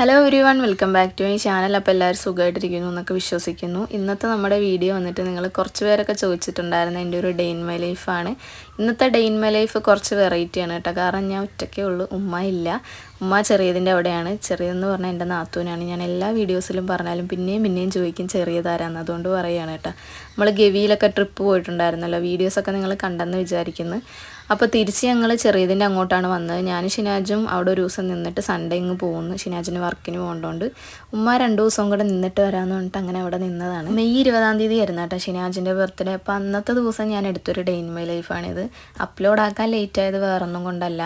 Hello everyone welcome back to my channel അപ്പോൾ എല്ലാവരും സുഖമായിട്ടിരിക്കുന്നു എന്നൊക്കെ വിശ്വസിക്കുന്നു. ഇന്നത്തെ നമ്മുടെ വീഡിയോ വന്നിട്ട് നിങ്ങൾ കുറച്ച് പേരൊക്കെ ചോദിച്ചിട്ടുണ്ടായിരുന്ന എന്റെ ഒരു ഡേ ഇൻ മൈ ലൈഫാണ് ഇന്നത്തെ ഡേ ഇൻ മൈ ലൈഫ് കുറച്ച് വെറൈറ്റിയാണ് കേട്ടോ. കാരണം ഞാൻ ഒറ്റയ്ക്കേ ഉള്ളൂ ഉമ്മ ഇല്ല. ഉമ്മ ചെറിയതിന്റെ അവിടെയാണ്. ചെറിയതെന്ന് പറഞ്ഞാൽ എന്റെ നാത്തൂനാണ്. ഞാൻ എല്ലാ വീഡിയോസിലും പറഞ്ഞാലും പിന്നെയും പിന്നെയും ചോദിക്കും ചെറിയതാരാന്ന്. അതുകൊണ്ട് പറയുകയാണ് കേട്ടോ. നമ്മൾ ഗവിയിലൊക്കെ ട്രിപ്പ് പോയിട്ടുണ്ടായിരുന്നല്ലോ. വീഡിയോസൊക്കെ നിങ്ങൾ കണ്ടെന്ന് വിചാരിക്കുന്നു. അപ്പോൾ തിരിച്ച് ഞങ്ങൾ ചെറിയതിന്റെ അങ്ങോട്ടാണ് വന്നത്. ഞാൻ ഷിനാജും അവിടെ ഒരു ദിവസം നിന്നിട്ട് സൺഡേ ഇങ്ങ് പോകുന്നു. ഷിനാജിന് വർക്കിന് പോകേണ്ടതുകൊണ്ട് ഉമ്മ രണ്ട് ദിവസം കൂടെ നിന്നിട്ട് വരാമെന്ന് പറഞ്ഞിട്ട് അങ്ങനെ അവിടെ നിന്നതാണ്. മെയ് ഇരുപതാം തീയതി ആയിരുന്നു കേട്ടോ ഷിനാജിന്റെ ബർത്ത്ഡേ അപ്പോൾ അന്നത്തെ ദിവസം ഞാൻ എടുത്തൊരു ഡേ ഇൻ മൈ ലൈഫാണിത് അപ്ലോഡ് ആക്കാൻ ലേറ്റ് ആയത് വേറൊന്നും കൊണ്ടല്ല.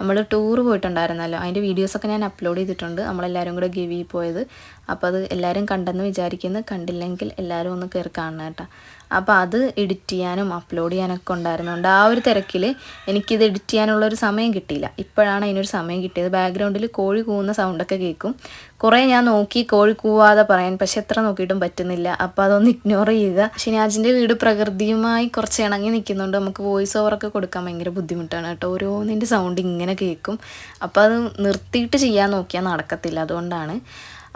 നമ്മൾ ടൂർ പോയിട്ടുണ്ടായിരുന്നല്ലോ. അതിന്റെ വീഡിയോസൊക്കെ ഞാൻ അപ്ലോഡ് ചെയ്തിട്ടുണ്ട്. നമ്മളെല്ലാവരും കൂടെ ഗിവി പോയത്. അപ്പോൾ അത് എല്ലാവരും കണ്ടെന്ന് വിചാരിക്കുന്നു. കണ്ടില്ലെങ്കിൽ എല്ലാവരും ഒന്ന് കയറി കാണണം കേട്ടോ. അപ്പോൾ അത് എഡിറ്റ് ചെയ്യാനും അപ്ലോഡ് ചെയ്യാനൊക്കെ ഉണ്ടായിരുന്നുണ്ട്. ആ ഒരു തിരക്കിൽ എനിക്കിത് എഡിറ്റ് ചെയ്യാനുള്ള ഒരു സമയം കിട്ടിയില്ല. ഇപ്പോഴാണ് അതിനൊരു സമയം കിട്ടിയത്. ബാക്ക്ഗ്രൗണ്ടിൽ കോഴി കൂവുന്ന സൗണ്ടൊക്കെ കേൾക്കും കുറേ ഞാൻ നോക്കി കോഴി കൂവാതെ പറയാൻ പക്ഷെ എത്ര നോക്കിയിട്ടും പറ്റുന്നില്ല. അപ്പോൾ അതൊന്ന് ഇഗ്നോർ ചെയ്യുക. ഷിനാജിന്റെ വീട് പ്രകൃതിയുമായി കുറച്ച് ഇണങ്ങി നിൽക്കുന്നുണ്ട്. നമുക്ക് വോയിസ് ഓവറൊക്കെ കൊടുക്കാൻ ഭയങ്കര ബുദ്ധിമുട്ടാണ് കേട്ടോ. ഓരോന്നിന്റെ സൗണ്ട് ഇങ്ങനെ കേൾക്കും അപ്പോൾ അത് നിർത്തിയിട്ട് ചെയ്യാൻ നോക്കിയാൽ നടക്കത്തില്ല. അതുകൊണ്ടാണ്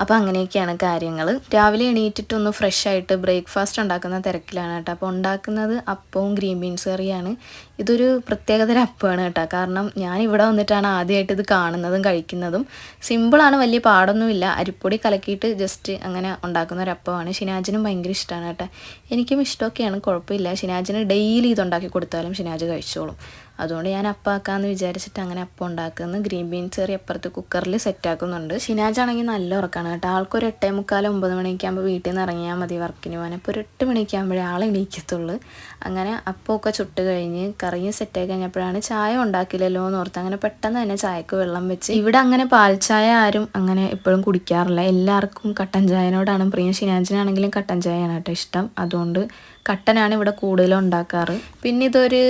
അപ്പോൾ അങ്ങനെയൊക്കെയാണ് കാര്യങ്ങൾ രാവിലെ എണീറ്റിട്ടൊന്ന് ഫ്രഷ് ആയിട്ട് ബ്രേക്ക്ഫാസ്റ്റ് ഉണ്ടാക്കുന്ന തിരക്കിലാണ് കേട്ടോ. അപ്പോൾ ഉണ്ടാക്കുന്നത് അപ്പവും ഗ്രീൻ ബീൻസ് കറിയാണ്. ഇതൊരു പ്രത്യേകതര അപ്പമാണ് കേട്ടോ. കാരണം ഞാൻ ഇവിടെ വന്നിട്ടാണ് ആദ്യമായിട്ട് ഇത് കാണുന്നതും കഴിക്കുന്നതും. സിമ്പിളാണ് വലിയ പാടൊന്നുമില്ല. അരിപ്പൊടി കലക്കിയിട്ട് ജസ്റ്റ് അങ്ങനെ ഉണ്ടാക്കുന്ന ഒരു അപ്പമാണ്. ഷിനാജിനും ഭയങ്കര ഇഷ്ടമാണ് കേട്ടോ. എനിക്കും ഇഷ്ടമൊക്കെയാണ് കുഴപ്പമില്ല. ഷിനാജിന് ഡെയിലി ഇതുണ്ടാക്കി കൊടുത്താലും ഷിനാജ് കഴിച്ചോളും. അതുകൊണ്ട് ഞാൻ അപ്പാക്കാന്ന് വിചാരിച്ചിട്ട് അങ്ങനെ അപ്പം ഉണ്ടാക്കുന്നു. ഗ്രീൻ ബീൻസ് കറി അപ്പുറത്ത് കുക്കറിൽ സെറ്റാക്കുന്നുണ്ട്. ഷിനാജാണെങ്കിൽ നല്ല ഉറക്കാണ് കേട്ടോ. ആൾക്കൊരു എട്ടേ മുക്കാൽ ഒമ്പത് മണിക്കാകുമ്പോൾ വീട്ടിൽ നിന്ന് ഇറങ്ങിയാൽ മതി വർക്കിന് പോകാൻ അപ്പോൾ ഒരു എട്ട് മണിക്കാകുമ്പോഴേ ആൾ എണീക്കത്തുള്ളൂ. അങ്ങനെ അപ്പമൊക്കെ ചുട്ട് കഴിഞ്ഞ് കറിയും സെറ്റായി കഴിഞ്ഞപ്പോഴാണ് ചായ ഉണ്ടാക്കില്ലല്ലോ എന്ന് ഓർത്ത് അങ്ങനെ പെട്ടെന്ന് തന്നെ ചായക്ക് വെള്ളം വെച്ച് ഇവിടെ അങ്ങനെ പാൽ ചായ ആരും അങ്ങനെ എപ്പോഴും കുടിക്കാറില്ല. എല്ലാവർക്കും കട്ടൻ ചായനോടാണ് പ്രിയം. ഷിനാജിനാണെങ്കിലും കട്ടൻ ചായയാണ് കേട്ടോ ഇഷ്ടം. അതുകൊണ്ട് കട്ടനാണ് ഇവിടെ കൂടുതലും ഉണ്ടാക്കാറ്. പിന്നെ ഇതൊരു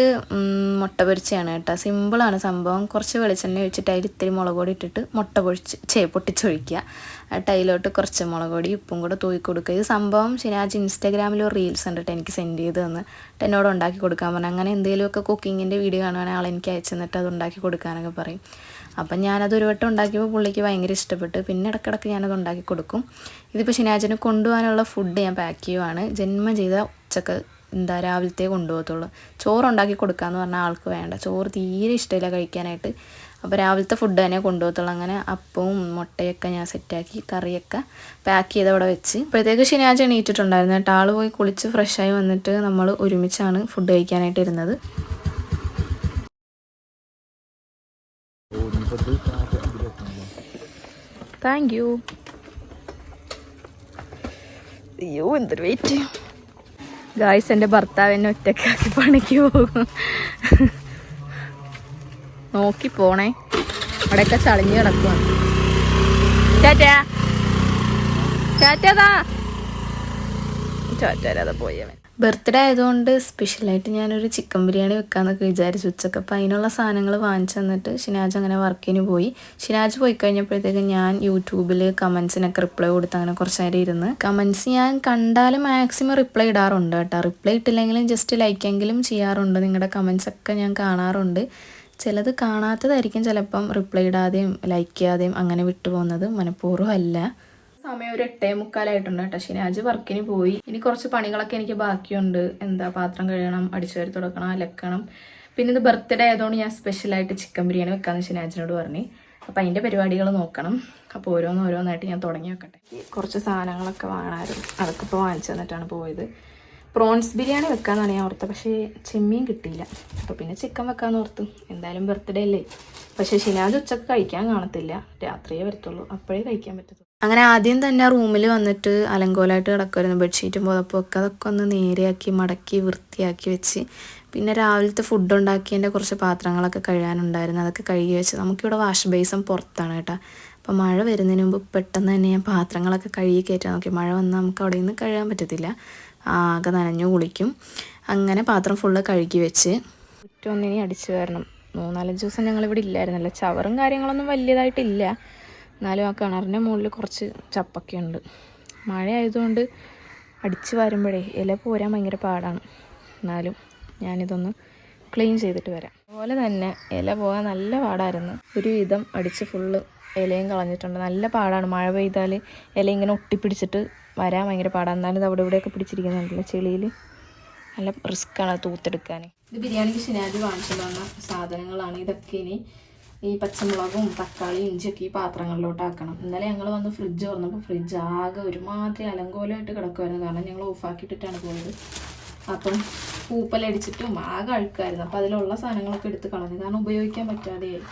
മുട്ട പൊരിച്ചയാണ് കേട്ടോ. സിമ്പിളാണ് സംഭവം. കുറച്ച് വെളിച്ചെണ്ണ ഒഴിച്ചിട്ട് അതിൽ ഇത്തിരി മുളക് പൊടി ഇട്ടിട്ട് മുട്ട പൊഴിച്ച് ചേ പൊട്ടിച്ചൊഴിക്കുക. അതിലോട്ട് കുറച്ച് മുളക് പൊടി ഉപ്പും കൂടെ തൂക്കി കൊടുക്കുക. ഇത് സംഭവം ശനിയാഴ്ച ഇൻസ്റ്റാഗ്രാമിൽ ഒരു റീൽസ് ഉണ്ട് എനിക്ക് സെൻഡ് ചെയ്ത് തന്ന്. എന്നോട് ഉണ്ടാക്കി കൊടുക്കാൻ പറഞ്ഞു. അങ്ങനെ എന്തെങ്കിലുമൊക്കെ കുക്കിങ്ങിന്റെ വീഡിയോ കാണുവാണെങ്കിൽ ആൾ എനിക്ക് അയച്ചു തന്നിട്ട് അത് ഉണ്ടാക്കി കൊടുക്കാനൊക്കെ പറയും. അപ്പം ഞാനത് ഒരു വട്ടം ഉണ്ടാക്കിയപ്പോൾ പുള്ളിക്ക് ഭയങ്കര ഇഷ്ടപ്പെട്ട്. പിന്നെ ഇടയ്ക്കിടയ്ക്ക് ഞാനത് ഉണ്ടാക്കി കൊടുക്കും. ഇതിപ്പോൾ ശനിയാഴ്ചന് കൊണ്ടുപോകാനുള്ള ഫുഡ് ഞാൻ പാക്ക് ചെയ്യുവാണ്. ജന്മം ചെയ്ത ഉച്ചയ്ക്ക് എന്താ രാവിലത്തെ കൊണ്ടുപോകത്തുള്ളൂ. ചോറ് ഉണ്ടാക്കി കൊടുക്കാമെന്ന് പറഞ്ഞാൽ ആൾക്ക് വേണ്ട. ചോറ് തീരെ ഇഷ്ടമില്ല കഴിക്കാനായിട്ട്. അപ്പോൾ രാവിലത്തെ ഫുഡ് തന്നെ കൊണ്ടുപോകത്തുള്ളൂ. അങ്ങനെ അപ്പവും മുട്ടയൊക്കെ ഞാൻ സെറ്റാക്കി കറിയൊക്കെ പാക്ക് ചെയ്ത് അവിടെ വെച്ച്. ഇപ്പോഴത്തേക്ക് ശനിയാഴ്ച എണീറ്റിട്ടുണ്ടായിരുന്നു കേട്ടോ. ആൾ പോയി കുളിച്ച് ഫ്രഷായി വന്നിട്ട് നമ്മൾ ഒരുമിച്ചാണ് ഫുഡ് കഴിക്കാനായിട്ട് ഇരുന്നത്. താങ്ക് യു അയ്യോ എന്തൊരു വെയിറ്റ് ഗായ്സ് എന്റെ ഭർത്താവ് എന്നെ ഒറ്റക്കാക്കി പണിക്ക് പോകും. നോക്കി പോണേ. അവിടെയൊക്കെ ചളിഞ്ഞ് കിടക്കുക ചാറ്റാ ചാറ്റാതാ ടാറ്റാരാതെ പോയവൻ ബർത്ത്ഡേ ആയതുകൊണ്ട് സ്പെഷ്യലായിട്ട് ഞാനൊരു ചിക്കൻ ബിരിയാണി വെക്കാമെന്നൊക്കെ വിചാരിച്ചു. ഉച്ചയ്ക്ക് അപ്പോൾ അതിനുള്ള സാധനങ്ങൾ വാങ്ങിച്ചു തന്നിട്ട് ഷിനാജ് അങ്ങനെ വർക്കിന് പോയി. ഷിനാജ് പോയി കഴിഞ്ഞപ്പോഴത്തേക്ക് ഞാൻ യൂട്യൂബിൽ കമൻസിനൊക്കെ റിപ്ലൈ കൊടുത്ത് അങ്ങനെ കുറച്ച് നേരം ഇരുന്ന് കമൻസ് ഞാൻ കണ്ടാലും മാക്സിമം റിപ്ലൈ ഇടാറുണ്ട് കേട്ടോ. റിപ്ലൈ ഇട്ടില്ലെങ്കിലും ജസ്റ്റ് ലൈക്കെങ്കിലും ചെയ്യാറുണ്ട്. നിങ്ങളുടെ കമൻസ് ഒക്കെ ഞാൻ കാണാറുണ്ട്. ചിലത് കാണാത്തതായിരിക്കും ചിലപ്പം റിപ്ലൈ ഇടാതെയും ലൈക്ക് ചെയ്യാതെയും അങ്ങനെ വിട്ടുപോകുന്നത് മനഃപൂർവം അല്ല സമയം ഒരു എട്ടേ മുക്കാലായിട്ടുണ്ട് കേട്ടോ. ശനിയാഴ്ച വർക്കിന് പോയി. ഇനി കുറച്ച് പണികളൊക്കെ എനിക്ക് ബാക്കിയുണ്ട്. എന്താ പാത്രം കഴുകണം അടിച്ചു വരി തുടക്കണം അലക്കണം. പിന്നെ ഇത് ബർത്ത്ഡേ ആയതുകൊണ്ട് ഞാൻ സ്പെഷ്യലായിട്ട് ചിക്കൻ ബിരിയാണി വെക്കാമെന്ന് ശനിയാഴ്ചനോട് പറഞ്ഞു. അപ്പോൾ അതിന്റെ പരിപാടികൾ നോക്കണം. അപ്പോൾ ഓരോന്ന് ഓരോന്നായിട്ട് ഞാൻ തുടങ്ങി വെക്കട്ടെ. കുറച്ച് സാധനങ്ങളൊക്കെ വാങ്ങണമായിരുന്നു. അതൊക്കെ ഇപ്പോൾ വാങ്ങിച്ചു തന്നിട്ടാണ് പോയത്. പ്രോൺസ് ബിരിയാണി വെക്കാമെന്നാണ് ഞാൻ ഓർത്തത്. പക്ഷേ ചെമ്മീൻ കിട്ടിയില്ല. അപ്പോൾ പിന്നെ ചിക്കൻ വെക്കാന്ന് ഓർത്തു. എന്തായാലും ബർത്ത്ഡേ അല്ലേ? പക്ഷേ ശനിയാഴ്ച ഉച്ചയ്ക്ക് കഴിക്കാൻ കാണത്തില്ല. രാത്രിയേ വരത്തുള്ളൂ. അപ്പോഴേ കഴിക്കാൻ പറ്റത്തുള്ളൂ. അങ്ങനെ ആദ്യം തന്നെ റൂമിൽ വന്നിട്ട് അലങ്കോലായിട്ട് കിടക്കുമായിരുന്നു ബെഡ്ഷീറ്റും പുതപ്പും ഒക്കെ അതൊക്കെ ഒന്ന് നേരെയാക്കി മടക്കി വൃത്തിയാക്കി വെച്ച്. പിന്നെ രാവിലത്തെ ഫുഡ് ഉണ്ടാക്കിയതിന്റെ കുറച്ച് പാത്രങ്ങളൊക്കെ കഴുകാനുണ്ടായിരുന്നു. അതൊക്കെ കഴുകി വെച്ച്. നമുക്കിവിടെ വാഷ് ബേസും പുറത്താണ് കേട്ടോ. അപ്പോൾ മഴ വരുന്നതിന് മുമ്പ് പെട്ടെന്ന് തന്നെ ഞാൻ പാത്രങ്ങളൊക്കെ കഴുകി കയറ്റാൻ നോക്കി. മഴ വന്നാൽ നമുക്ക് അവിടെ നിന്ന് കഴുകാൻ പറ്റത്തില്ല. ആകെ നനഞ്ഞു കുളിക്കും. അങ്ങനെ പാത്രം ഫുള്ള് കഴുകി വെച്ച്. ഒന്നിനി അടിച്ചു വരണം. മൂന്നാലഞ്ച് ദിവസം ഞങ്ങളിവിടെ ഇല്ലായിരുന്നല്ലോ. ചവറും കാര്യങ്ങളൊന്നും വലിയതായിട്ടില്ല. എന്നാലും ആ കിണറിന്റെ മുകളിൽ കുറച്ച് ചപ്പൊക്കെയുണ്ട് മഴ ആയതുകൊണ്ട് അടിച്ച് വരുമ്പോഴേ ഇല പോരാൻ ഭയങ്കര പാടാണ്. എന്നാലും ഞാനിതൊന്ന് ക്ലീൻ ചെയ്തിട്ട് വരാം. അതുപോലെ തന്നെ ഇല പോകാൻ നല്ല പാടായിരുന്നു. ഒരു വിധം അടിച്ച് ഫുള്ള് ഇലയും കളഞ്ഞിട്ടുണ്ട്. നല്ല പാടാണ്. മഴ പെയ്താൽ ഇല ഇങ്ങനെ ഒട്ടിപ്പിടിച്ചിട്ട് വരാൻ ഭയങ്കര പാടാണ്. എന്നാലും ഇത് അവിടെ ഇവിടെയൊക്കെ പിടിച്ചിരിക്കുന്നുണ്ടല്ലോ ചെളിയിൽ നല്ല റിസ്ക്കാണ് തൂത്തെടുക്കാൻ ഇത് ബിരിയാണിക്ക് ശനിയാഴ്ച വാങ്ങിച്ചു തന്ന സാധനങ്ങളാണ്. ഇതൊക്കെ ഇനി ഈ പച്ചമുളകും തക്കാളിയും ഇഞ്ചിയൊക്കെ ഈ പാത്രങ്ങളിലോട്ട് ആക്കണം ഇന്നലെ ഞങ്ങൾ വന്ന് ഫ്രിഡ്ജ് തുറന്നപ്പോൾ ഫ്രിഡ്ജ് ആകെ ഒരുമാതിരി അലങ്കോലമായിട്ട് കിടക്കുമായിരുന്നു കാരണം ഞങ്ങൾ ഓഫാക്കിയിട്ടിട്ടാണ് പോയത്. അപ്പം പൂപ്പലടിച്ചിട്ടും ആകെ അഴുക്കായിരുന്നു. അപ്പോൾ അതിലുള്ള സാധനങ്ങളൊക്കെ എടുത്ത് കളഞ്ഞു. കാരണം ഉപയോഗിക്കാൻ പറ്റാതെയായി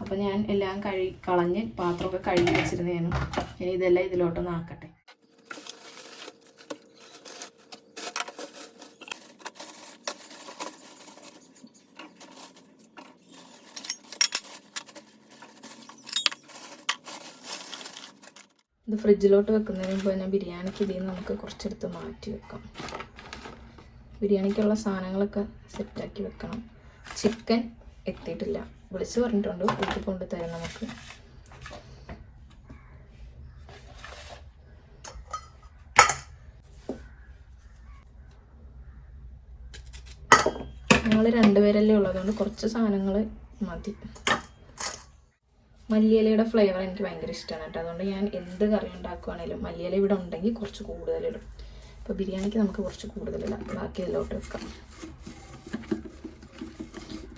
അപ്പം ഞാൻ എല്ലാം കഴി കളഞ്ഞ് പാത്രമൊക്കെ കഴുകി വെച്ചിരുന്നേനു. ഇനി ഇതെല്ലാം ഇതിലോട്ടൊന്ന് ആക്കട്ടെ ഇത് ഫ്രിഡ്ജിലോട്ട് വെക്കുന്നതിന് മുമ്പ് തന്നെ ബിരിയാണിക്ക് ഇതിൽ നിന്ന് നമുക്ക് കുറച്ചെടുത്ത് മാറ്റി വെക്കാം. ബിരിയാണിക്കുള്ള സാധനങ്ങളൊക്കെ സെറ്റാക്കി വെക്കണം. ചിക്കൻ എത്തിയിട്ടില്ല. വിളിച്ചു പറഞ്ഞിട്ടുണ്ട്. വീട്ടിൽ കൊണ്ട് തരാം നമുക്ക്. ഞങ്ങൾ രണ്ടുപേരല്ലേ ഉള്ളതുകൊണ്ട് കുറച്ച് സാധനങ്ങൾ മതി. മല്ലിയിലയുടെ ഫ്ലേവർ എനിക്ക് ഭയങ്കര ഇഷ്ടമാണ് കേട്ടോ. അതുകൊണ്ട് ഞാൻ എന്ത് കറി ഉണ്ടാക്കുവാണേലും മല്ലിയില ഇവിടെ ഉണ്ടെങ്കിൽ കുറച്ച് കൂടുതലിടും ഇപ്പോൾ ബിരിയാണിക്ക് നമുക്ക് കുറച്ച് കൂടുതലിടാം ബാക്കി എല്ലോട്ട് വെക്കാം.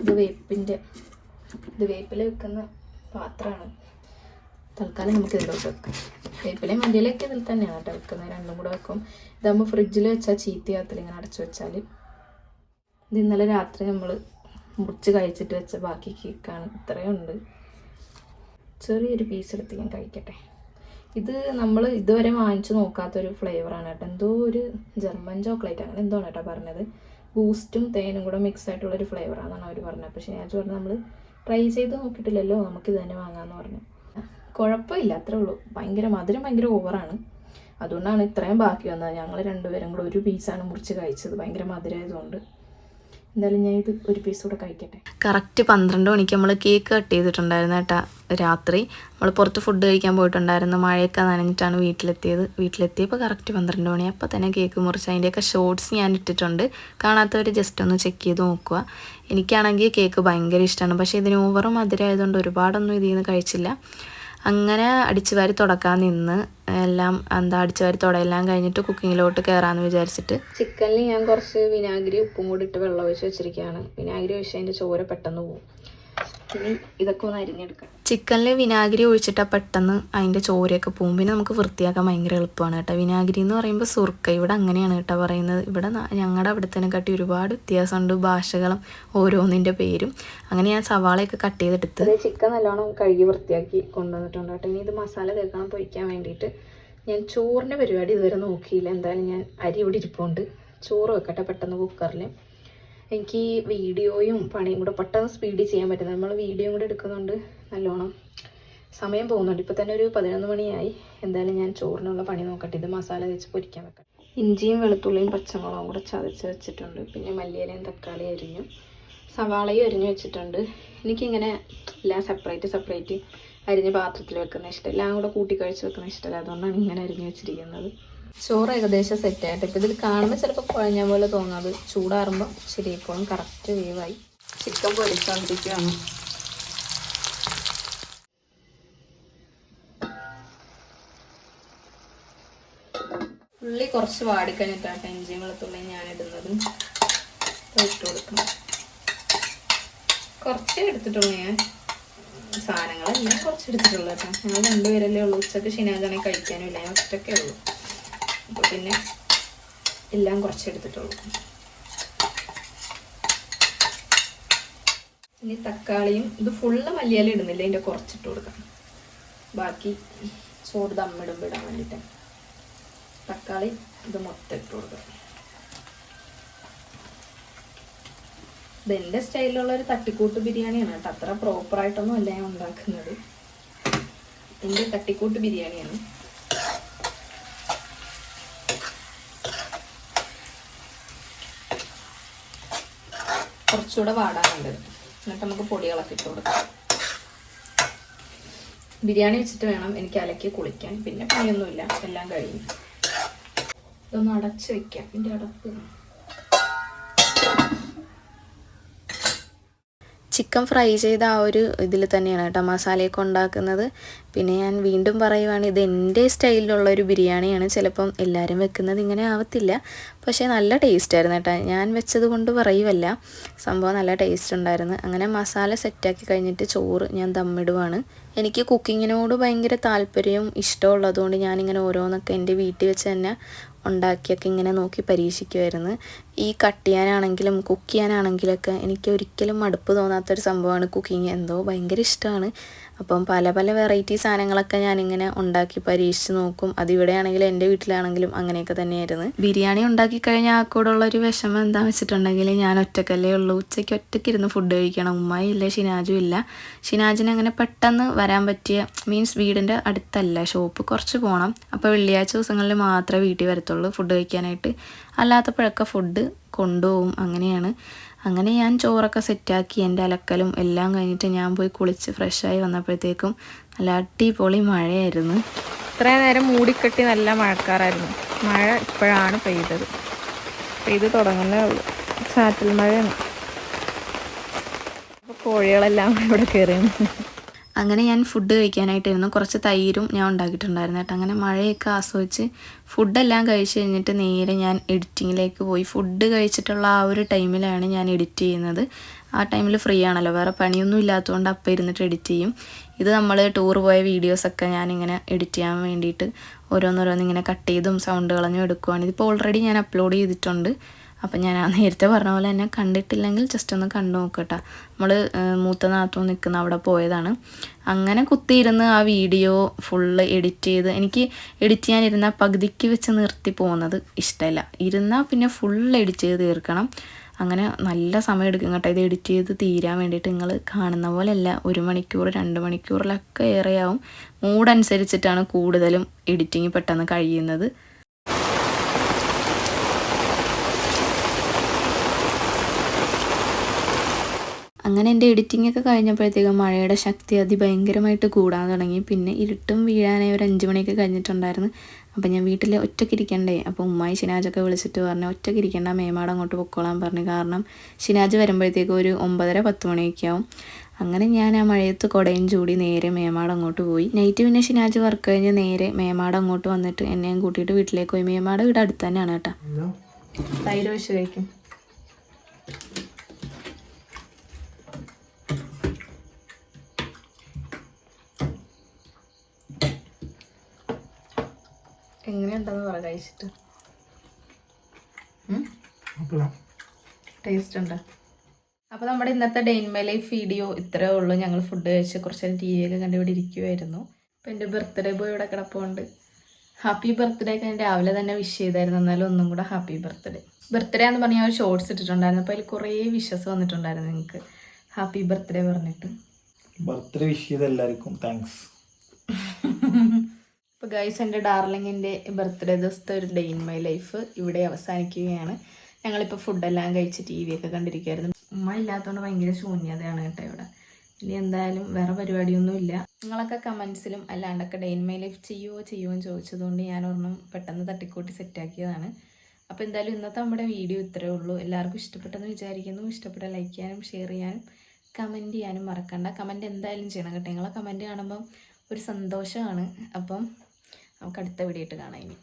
ഇത് വേപ്പിന്റെ ഇത് വേപ്പില വെക്കുന്ന പാത്രമാണ്. തൽക്കാലം നമുക്ക് ഇതിലോട്ട് വെക്കാം. വേപ്പിലയും മല്ലിയിലൊക്കെ ഇതിൽ തന്നെയാണ് കേട്ടോ വെക്കുന്നത്. രണ്ടും കൂടെ വെക്കും. ഇതാകുമ്പോൾ ഫ്രിഡ്ജിൽ വെച്ചാൽ ചീത്തയാകത്തില്ല ഇങ്ങനെ അടച്ചു വെച്ചാൽ ഇത് ഇന്നലെ രാത്രി നമ്മൾ മുറിച്ച് കഴിച്ചിട്ട് വെച്ച ബാക്കി കേക്കാണ് ഇത്രയും ഉണ്ട്. ചെറിയൊരു പീസ് എടുത്ത് ഞാൻ കഴിക്കട്ടെ. ഇത് നമ്മൾ ഇതുവരെ വാങ്ങിച്ചു നോക്കാത്തൊരു ഫ്ലേവറാണ് കേട്ടോ. എന്തോ ഒരു ജർമ്മൻ ചോക്ലേറ്റ് അങ്ങനെ എന്തോ ആണ് കേട്ടോ പറഞ്ഞത്. ബൂസ്റ്റും തേനും കൂടെ മിക്സ് ആയിട്ടുള്ള ഒരു ഫ്ലേവറാണെന്നാണ് അവർ പറഞ്ഞത്. പക്ഷേ ഞാൻ പറഞ്ഞു നമ്മൾ ട്രൈ ചെയ്ത് നോക്കിയിട്ടില്ലല്ലോ നമുക്ക് ഇത് തന്നെ വാങ്ങാമെന്ന് പറഞ്ഞു. കുഴപ്പമില്ല അത്രേ ഉള്ളൂ. ഭയങ്കര മധുരം ഭയങ്കര ഓവറാണ് അതുകൊണ്ടാണ് ഇത്രയും ബാക്കി വന്നത്. ഞങ്ങൾ രണ്ടുപേരും കൂടെ ഒരു പീസാണ് മുറിച്ച് കഴിച്ചത്. ഭയങ്കര മധുരമായതുകൊണ്ട് എന്തായാലും ഞാൻ ഇത് ഒരു പീസ് കൂടെ കഴിക്കട്ടെ. കറക്റ്റ് പന്ത്രണ്ട് മണിക്ക് നമ്മൾ കേക്ക് കട്ട് ചെയ്തിട്ടുണ്ടായിരുന്നു കേട്ടാ രാത്രി. നമ്മൾ പുറത്ത് ഫുഡ് കഴിക്കാൻ പോയിട്ടുണ്ടായിരുന്നു. മഴയൊക്കെ നനഞ്ഞിട്ടാണ് വീട്ടിലെത്തിയത്. വീട്ടിലെത്തിയപ്പോൾ കറക്റ്റ് പന്ത്രണ്ട് മണി. അപ്പോൾ തന്നെ കേക്ക് മുറിച്ച് അതിന്റെയൊക്കെ ഷോർട്സ് ഞാൻ ഇട്ടിട്ടുണ്ട്. കാണാത്തവർ ജസ്റ്റ് ഒന്ന് ചെക്ക് ചെയ്ത് നോക്കുക. എനിക്കാണെങ്കിൽ കേക്ക് ഭയങ്കര ഇഷ്ടമാണ് പക്ഷേ ഇതിന് ഓവർ മധുരമായതുകൊണ്ട് ഒരുപാടൊന്നും ഇതിൽ നിന്ന് കഴിച്ചില്ല. അങ്ങനെ അടിച്ചു വാരി തുടക്കാൻ നിന്ന് എല്ലാം എന്താ അടിച്ചു വാരി തുടയെല്ലാം കഴിഞ്ഞിട്ട് കുക്കിങ്ങിലോട്ട് കയറാമെന്ന് വിചാരിച്ചിട്ട്. ചിക്കനിൽ ഞാൻ കുറച്ച് വിനാഗിരി ഉപ്പും കൂടി ഇട്ട് വെള്ളം ഒഴിച്ച് വെച്ചിരിക്കുകയാണ്. വിനാഗിരി ഒഴിച്ച് അതിന്റെ ചോര പെട്ടെന്ന് പോകും ഇനി ഇതൊക്കെ ഒന്ന് അരിഞ്ഞെടുക്കാം. ചിക്കനിൽ വിനാഗിരി ഒഴിച്ചിട്ടാൽ പെട്ടെന്ന് അതിന്റെ ചോരയൊക്കെ പോകും പിന്നെ നമുക്ക് വൃത്തിയാക്കാൻ ഭയങ്കര എളുപ്പമാണ് കേട്ടോ. വിനാഗിരി എന്ന് പറയുമ്പോൾ സുർക്ക. ഇവിടെ അങ്ങനെയാണ് കേട്ടോ പറയുന്നത്. ഇവിടെ ഞങ്ങളുടെ തന്നെ കട്ടി ഒരുപാട് വ്യത്യാസമുണ്ട്. ഭാഷകളും ഓരോന്നിന്റെ പേരും. അങ്ങനെ ഞാൻ സവാളയൊക്കെ കട്ട് ചെയ്തെടുത്ത് ചിക്കൻ നല്ലോണം കഴുകി വൃത്തിയാക്കി കൊണ്ടുവന്നിട്ടുണ്ട് കേട്ടോ. ഇനി ഇത് മസാല തേക്കണം പൊയ്ക്കാൻ വേണ്ടിയിട്ട് ഞാൻ ചോറിന്റെ പരിപാടി ഇതുവരെ നോക്കിയില്ല. എന്തായാലും ഞാൻ അരി ഇവിടെ ഇരിപ്പുണ്ട്. ചോറ് വെക്കട്ടെ പെട്ടെന്ന് കുക്കറിൽ എനിക്ക് വീഡിയോയും പണിയും കൂടെ പെട്ടെന്ന് സ്പീഡിൽ ചെയ്യാൻ പറ്റുന്നത് നമ്മൾ വീഡിയോയും കൂടെ എടുക്കുന്നുണ്ട് നല്ലോണം. സമയം പോകുന്നുണ്ട്. ഇപ്പോൾ തന്നെ ഒരു പതിനൊന്ന് മണിയായി. എന്തായാലും ഞാൻ ചോറിനുള്ള പണി നോക്കട്ടെ. ഇത് മസാല വെച്ച് പൊരിക്കാൻ വെക്കാം. ഇഞ്ചിയും വെളുത്തുള്ളിയും പച്ചമുളകും കൂടെ ചതച്ച് വെച്ചിട്ടുണ്ട്. പിന്നെ മല്ലിയിലയും തക്കാളിയും അരിഞ്ഞു. സവാളയും അരിഞ്ഞു വെച്ചിട്ടുണ്ട്. എനിക്കിങ്ങനെ എല്ലാം സെപ്പറേറ്റ് സെപ്പറേറ്റ് അരിഞ്ഞ് പാത്രത്തിൽ വെക്കുന്ന ഇഷ്ടം. എല്ലാം കൂടെ കൂട്ടി കഴിച്ച് വെക്കുന്ന ഇഷ്ടമല്ല. അതുകൊണ്ടാണ് ഇങ്ങനെ അരിഞ്ഞു വെച്ചിരിക്കുന്നത്. ചോറ് ഏകദേശം സെറ്റായിട്ട് ഇപ്പം ഇതിൽ കാണുമ്പോൾ ചിലപ്പോൾ കുഴഞ്ഞ പോലെ തോന്നുന്നത് ചൂടാറുമ്പോൾ ശരിയായിക്കോളും കറക്റ്റ് വേവായി ചിക്കൻ പൊരിച്ചോണ്ടിരിക്കുകയാണ്. ഉള്ളി കുറച്ച് വാടിക്കഴിഞ്ഞിട്ടാണ് ഇഞ്ചിയും വെളുത്തുള്ളി അപ്പോൾ ഇട്ട് കൊടുക്കണം. കുറച്ചേ എടുത്തിട്ടുള്ളൂ ഞാൻ. സാധനങ്ങളെല്ലാം കുറച്ച് എടുത്തിട്ടുള്ളൂ കേട്ടോ. ഞങ്ങൾ രണ്ടുപേരല്ലേ ഉള്ളൂ. ഉച്ചയ്ക്ക് ശനിയാഴ്ചയാണെങ്കിൽ കഴിക്കാനും ഇല്ല. ഞാൻ ഒറ്റക്കേ ഉള്ളൂ. അപ്പോൾ പിന്നെ എല്ലാം കുറച്ചെടുത്തിട്ടുള്ളൂ. ഇനി തക്കാളിയും ഇത് ഫുള്ള് മല്ലിയാലും ഇടുന്നില്ല ഇതിന്റെ കുറച്ചിട്ട് കൊടുക്കാം ബാക്കി ചോറ് ദമ്മിടുമ്പോൾ ഇടാൻ വേണ്ടിയിട്ട്. തക്കാളി ഇത് മൊത്തം ഇട്ട് കൊടുക്കാം എന്റെ സ്റ്റൈലിലുള്ള ഒരു തട്ടിക്കൂട്ട് ബിരിയാണിയാണ്. കേട്ടോ അത്ര പ്രോപ്പറായിട്ടൊന്നും അല്ല ഞാൻ ഉണ്ടാക്കുന്നത്. എന്റെ തട്ടിക്കൂട്ട് ബിരിയാണിയാണ്. കുറച്ചുകൂടെ വാടാനുണ്ട് എന്നിട്ട് നമുക്ക് പൊടികളൊക്കെ ഇട്ട് കൊടുക്കാം. ബിരിയാണി വെച്ചിട്ട് വേണം എനിക്ക് അലക്കി കുളിക്കാൻ. പിന്നെ പണിയൊന്നുമില്ല. എല്ലാം കഴിഞ്ഞു. ഇതൊന്ന് അടച്ച് വെക്കാം. ഇതിന്റെ അടപ്പ്. ചിക്കൻ ഫ്രൈ ചെയ്ത ആ ഒരു ഇതിൽ തന്നെയാണ് കേട്ടോ മസാലയൊക്കെ ഉണ്ടാക്കുന്നത്. പിന്നെ ഞാൻ വീണ്ടും പറയുവാണ് ഇത് എന്റെ സ്റ്റൈലിലുള്ള ഒരു ബിരിയാണിയാണ്. ചിലപ്പം എല്ലാവരും വെക്കുന്നത് ഇങ്ങനെ ആവത്തില്ല. പക്ഷേ നല്ല ടേസ്റ്റ് ആയിരുന്നു കേട്ടോ. ഞാൻ വെച്ചത് കൊണ്ട് പറയുമല്ല സംഭവം നല്ല ടേസ്റ്റ് ഉണ്ടായിരുന്നു. അങ്ങനെ മസാല സെറ്റാക്കി കഴിഞ്ഞിട്ട് ചോറ് ഞാൻ ദമ്മിടുവാണ്. എനിക്ക് കുക്കിങ്ങിനോട് ഭയങ്കര താല്പര്യവും ഇഷ്ടമുള്ളതുകൊണ്ട് ഞാനിങ്ങനെ ഓരോന്നൊക്കെ എന്റെ വീട്ടിൽ വെച്ച് തന്നെ ഉണ്ടാക്കിയൊക്കെ ഇങ്ങനെ നോക്കി പരീക്ഷിക്കുമായിരുന്നു ഈ കട്ട് ചെയ്യാനാണെങ്കിലും കുക്ക് ചെയ്യാനാണെങ്കിലൊക്കെ എനിക്ക് ഒരിക്കലും മടുപ്പ് തോന്നാത്തൊരു സംഭവമാണ് കുക്കിങ് എന്തോ ഭയങ്കര ഇഷ്ടമാണ്. അപ്പം പല പല വെറൈറ്റി സാധനങ്ങളൊക്കെ ഞാനിങ്ങനെ ഉണ്ടാക്കി പരീക്ഷിച്ച് നോക്കും. അതിവിടെയാണെങ്കിലും എന്റെ വീട്ടിലാണെങ്കിലും അങ്ങനെയൊക്കെ തന്നെയായിരുന്നു. ബിരിയാണി ഉണ്ടാക്കി കഴിഞ്ഞാൽ ആ കൂടെ ഉള്ളൊരു വിഷമം എന്താണെന്ന് വെച്ചിട്ടുണ്ടെങ്കിൽ ഞാൻ ഒറ്റക്കല്ലേ ഉള്ളൂ. ഉച്ചയ്ക്ക് ഒറ്റയ്ക്ക് ഇരുന്ന് ഫുഡ് കഴിക്കണം. ഉമ്മായി ഇല്ല ഷിനാജും ഇല്ല. ഷിനാജിന് അങ്ങനെ പെട്ടെന്ന് വരാൻ പറ്റിയ മീൻസ് വീടിന്റെ അടുത്തല്ല ഷോപ്പ് കുറച്ച് പോകണം അപ്പോൾ വെള്ളിയാഴ്ച ദിവസങ്ങളിൽ മാത്രമേ വീട്ടിൽ വരത്തുള്ളൂ ഫുഡ് കഴിക്കാനായിട്ട്. അല്ലാത്തപ്പോഴൊക്കെ ഫുഡ് കൊണ്ടുപോകും. അങ്ങനെയാണ്. അങ്ങനെ ഞാൻ ചോറൊക്കെ സെറ്റാക്കി എന്റെ അലക്കലും എല്ലാം കഴിഞ്ഞിട്ട് ഞാൻ പോയി കുളിച്ച് ഫ്രഷായി വന്നപ്പോഴത്തേക്കും നല്ല അടിപൊളി മഴയായിരുന്നു. ഇത്രയും നേരം മൂടിക്കെട്ടി നല്ല മഴക്കാറായിരുന്നു. മഴ ഇപ്പോഴാണ് പെയ്തത്. പെയ്ത് തുടങ്ങുന്നേ ഉള്ളൂ. ചാറ്റൽ മഴയാണ്. അപ്പോൾ കോഴികളെല്ലാം ഇവിടെ കയറിയാണ് അങ്ങനെ ഞാൻ ഫുഡ് കഴിക്കാനായിട്ടിരുന്നു കുറച്ച് തൈരും ഞാൻ ഉണ്ടാക്കിയിട്ടുണ്ടായിരുന്നു കേട്ടോ. അങ്ങനെ മഴയൊക്കെ ആസ്വദിച്ച് ഫുഡെല്ലാം കഴിച്ച് കഴിഞ്ഞിട്ട് നേരെ ഞാൻ എഡിറ്റിങ്ങിലേക്ക് പോയി. ഫുഡ് കഴിച്ചിട്ടുള്ള ആ ഒരു ടൈമിലാണ് ഞാൻ എഡിറ്റ് ചെയ്യുന്നത്. ആ ടൈമിൽ ഫ്രീ ആണല്ലോ. വേറെ പണിയൊന്നും ഇല്ലാത്തതുകൊണ്ട് അപ്പം ഇരുന്നിട്ട് എഡിറ്റ് ചെയ്യും. ഇത് നമ്മൾ ടൂർ പോയ വീഡിയോസൊക്കെ ഞാനിങ്ങനെ എഡിറ്റ് ചെയ്യാൻ വേണ്ടിയിട്ട് ഓരോന്നോരോന്നിങ്ങനെ കട്ട് ചെയ്തും സൗണ്ട് കളഞ്ഞും എടുക്കുവാണ്. ഇതിപ്പോൾ ഓൾറെഡി ഞാൻ അപ്ലോഡ് ചെയ്തിട്ടുണ്ട്. അപ്പം ഞാൻ ആ നേരത്തെ പറഞ്ഞ പോലെ തന്നെ കണ്ടിട്ടില്ലെങ്കിൽ ജസ്റ്റ് ഒന്ന് കണ്ടു നോക്കട്ടെ നമ്മൾ മൂത്ത നാത്തു നിൽക്കുന്ന അവിടെ പോയതാണ്. അങ്ങനെ കുത്തിയിരുന്ന് ആ വീഡിയോ ഫുള്ള് എഡിറ്റ് ചെയ്ത് എനിക്ക് എഡിറ്റ് ചെയ്യാനിരുന്ന പകുതിക്ക് വെച്ച് നിർത്തി പോകുന്നത് ഇഷ്ടമല്ല ഇരുന്നാൽ പിന്നെ ഫുൾ എഡിറ്റ് ചെയ്ത് തീർക്കണം. അങ്ങനെ നല്ല സമയം എടുക്കും കേട്ടോ ഇത് എഡിറ്റ് ചെയ്ത് തീരാൻ വേണ്ടിയിട്ട്. നിങ്ങൾ കാണുന്ന പോലെയല്ല ഒരു മണിക്കൂർ രണ്ട് മണിക്കൂറിലൊക്കെ ഏറെയാവും. മൂഡനുസരിച്ചിട്ടാണ് കൂടുതലും എഡിറ്റിങ് പെട്ടെന്ന് കഴിയുന്നത്. അങ്ങനെ എന്റെ എഡിറ്റിംഗ് ഒക്കെ കഴിഞ്ഞപ്പോഴത്തേക്കും മഴയുടെ ശക്തി അതിഭയങ്കരമായിട്ട് കൂടാൻ തുടങ്ങി. പിന്നെ ഇരുട്ടും വീഴാനായി ഒരു അഞ്ച് മണിയൊക്കെ കഴിഞ്ഞിട്ടുണ്ടായിരുന്നു. അപ്പം ഞാൻ വീട്ടിൽ ഒറ്റയ്ക്ക് ഇരിക്കണ്ടേ? അപ്പോൾ ഉമ്മായി ഷിനാജൊക്കെ വിളിച്ചിട്ട് പറഞ്ഞു ഒറ്റയ്ക്ക് ഇരിക്കേണ്ട മേമാട് അങ്ങോട്ട് പൊക്കോളാൻ പറഞ്ഞു. കാരണം ഷിനാജ് വരുമ്പോഴത്തേക്കും ഒരു ഒമ്പതര പത്ത് മണിയൊക്കെ ആവും. അങ്ങനെ ഞാൻ ആ മഴയത്ത് കുടയും ചൂടി നേരെ മേമാട് അങ്ങോട്ട് പോയി. നൈറ്റ് പിന്നെ ഷിനാജ് വർക്ക് കഴിഞ്ഞ് നേരെ മേമാട് അങ്ങോട്ട് വന്നിട്ട് എന്നെയും കൂട്ടിയിട്ട് വീട്ടിലേക്ക് പോയി. മേമാട് വീട് അടുത്ത് തന്നെയാണ് കേട്ടോ. തൈര് വെച്ച് കഴിക്കും എങ്ങനെയുണ്ടെന്ന് പറ കഴിച്ചിട്ട്. ടേസ്റ്റ് ഉണ്ട്. അപ്പോൾ നമ്മുടെ ഇന്നത്തെ ഡെയിൻമേ ലൈഫ് വീഡിയോ ഇത്രേ ഉള്ളൂ. ഞങ്ങൾ ഫുഡ് കഴിച്ച് കുറച്ച് ടി വിയൊക്കെ കണ്ട് ഇവിടെ ഇരിക്കുമായിരുന്നു അപ്പോൾ എന്റെ ബർത്ത്ഡേ ബോയ് ഇവിടെ കിടപ്പുണ്ട്. ഹാപ്പി ബർത്ത്ഡേ ഒക്കെ ഞാൻ രാവിലെ തന്നെ വിഷ് ചെയ്തായിരുന്നു. എന്നാലും ഒന്നും കൂടെ ഹാപ്പി ബർത്ത്ഡേ ബർത്ത്ഡേ എന്ന് പറഞ്ഞാൽ ഒരു ഷോർട്സ് ഇട്ടിട്ടുണ്ടായിരുന്നു. അപ്പോൾ അതിൽ കുറേ വിഷസ് വന്നിട്ടുണ്ടായിരുന്നു നിങ്ങൾക്ക് ഹാപ്പി ബർത്ത്ഡേ പറഞ്ഞിട്ട്. ബർത്ത്ഡേ വിഷ് ചെയ്ത എല്ലാവർക്കും താങ്ക്സ് ഇപ്പോൾ ഗൈസ് എന്റെ ഡാർലിങ്ങിന്റെ ബർത്ത്ഡേ ദിവസത്തെ ഒരു ഡേ ഇൻ മൈ ലൈഫ് ഇവിടെ അവസാനിക്കുകയാണ്. ഞങ്ങളിപ്പോൾ ഫുഡെല്ലാം കഴിച്ച് ടി വി ഒക്കെ കണ്ടിരിക്കുകയായിരുന്നു. ഉമ്മ ഇല്ലാത്തതുകൊണ്ട് ഭയങ്കര ശൂന്യതയാണ് കേട്ടോ ഇവിടെ. ഇനി എന്തായാലും വേറെ പരിപാടിയൊന്നുമില്ല നിങ്ങളൊക്കെ കമൻസിലും അല്ലാണ്ടൊക്കെ ഡേ ഇൻ മൈ ലൈഫ് ചെയ്യുമോ ചെയ്യുമോ എന്ന് ചോദിച്ചതുകൊണ്ട് ഞാൻ ഒരെണ്ണം പെട്ടെന്ന് തട്ടിക്കൂട്ടി സെറ്റാക്കിയതാണ് അപ്പോൾ എന്തായാലും ഇന്നത്തെ നമ്മുടെ വീഡിയോ ഇത്രയേ ഉള്ളൂ. എല്ലാവർക്കും ഇഷ്ടപ്പെട്ടെന്ന് വിചാരിക്കുന്നു. ഇഷ്ടപ്പെട്ട ലൈക്ക് ചെയ്യാനും ഷെയർ ചെയ്യാനും കമന്റ് ചെയ്യാനും മറക്കണ്ട. കമന്റ് എന്തായാലും ചെയ്യണം കേട്ടോ. നിങ്ങളെ കമന്റ് കാണുമ്പം ഒരു സന്തോഷമാണ്. അപ്പം നമുക്ക് അടുത്ത വീഡിയോ ആയിട്ട് കാണാം ഇനി.